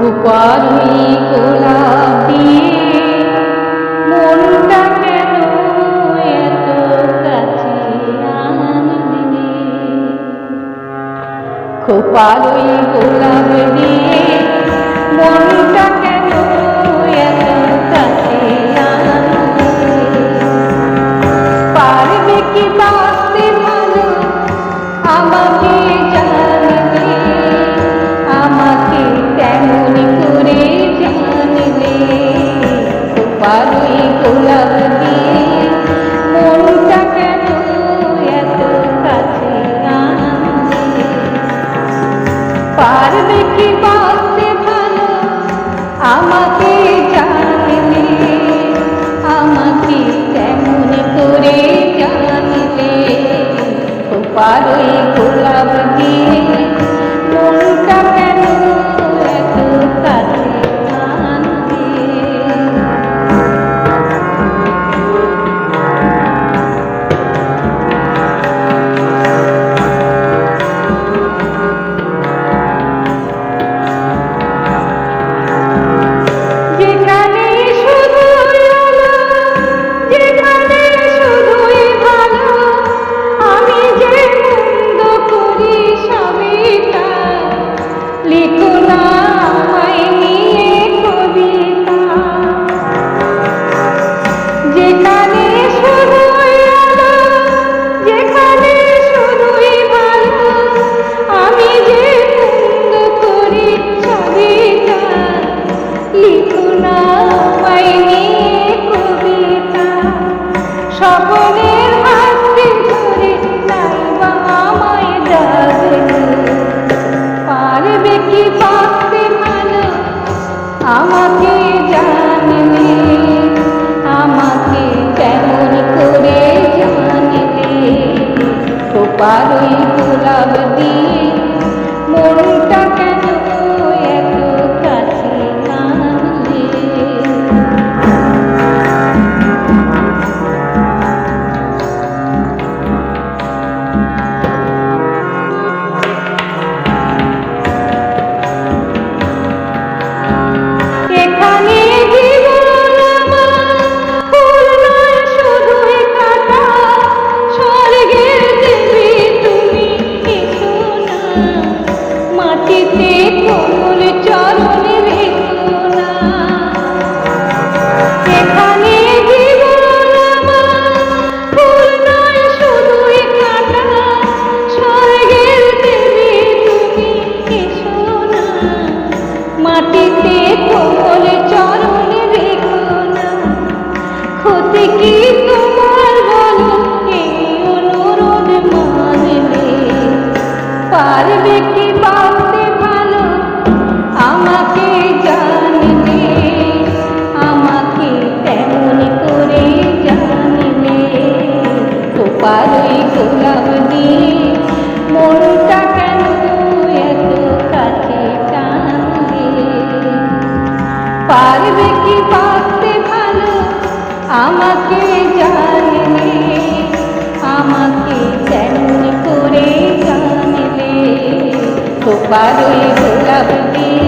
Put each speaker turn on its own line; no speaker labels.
গোপালই গোলাপ। দিয়ে মনটা কেন এত কাছে আনলি খোপালই গোলাপ দিয়ে পারুই গোলাপ দিয়ে মনটা কাছে পারবে কি বাঁচতে আমাকে জানবে আমাকে কেমন করে জানবে ও পারই গোলাপ দিয়ে মনটা মাটিতে কোমল চরণ রেখো না ক্ষতি কি তোমার বলো? এই অনুরোধ মানবে পারবে কি বাঁচতে ভালো? আমাকে জানবে আমাকে তেমন করে জানবে তো পারই গোলাপ দিয়ে মনটা পারবে কি বাঁচতে ভালো? আমাকে জানলে আমাকে তেমন করে জানলে তো পারই গোলাপ দিয়ে